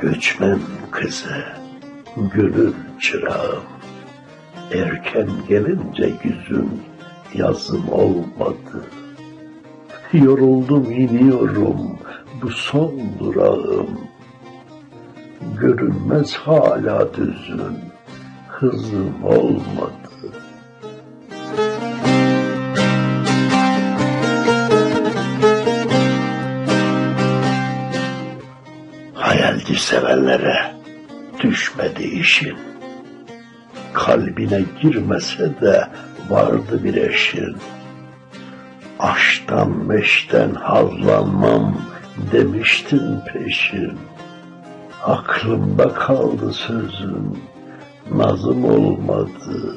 göçmen kızı, gönül çırağım. Erken gelince yüzüm yazım olmadı. Yoruldum iniyorum bu son durağım. Görünmez hala düzün hızım olmadı. Hayalci sevenlere düşmedi işin. Kalbine girmese de vardı bir eşin. Aşktan meşten hazlanmam demiştin peşin. Aklımda kaldı sözün, nazım olmadı.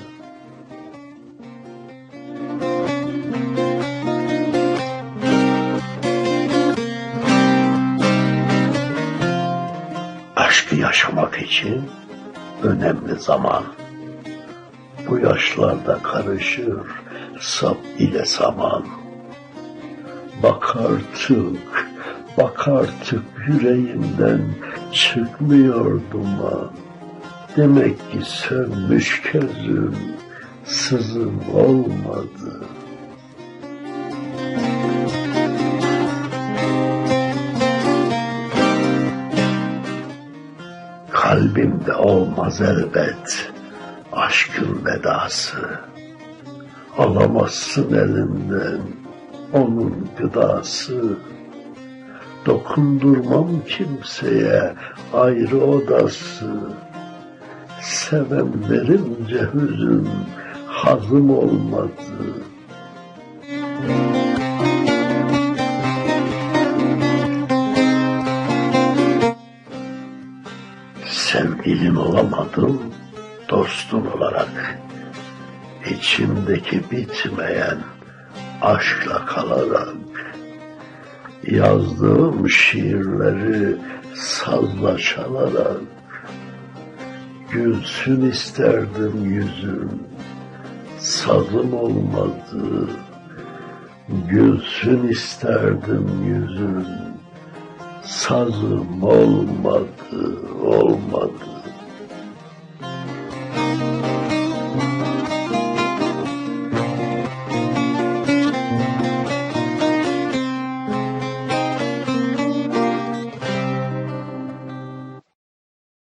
Aşkı yaşamak için önemli zaman. Bu yaşlarda karışır sap ile saman. Bak artık, bak artık yüreğimden çıkmıyor duman. Demek ki sönmüş közüm, sızım olmadı. Kalbimde olmaz elbet aşkın vedası. Alamazsın elinden onun gıdası. Dokundurmam kimseye ayrı odası. Seven verince hüzün hazım olmadı. Sevgilin olamadım, dostun olarak. İçimdeki bitmeyen aşkla kalarak. Yazdığım şiirleri sazla çalarak. Gülsün isterdim yüzün, sazım olmadı. Gülsün isterdim yüzün, sazım olmadı, olmadı.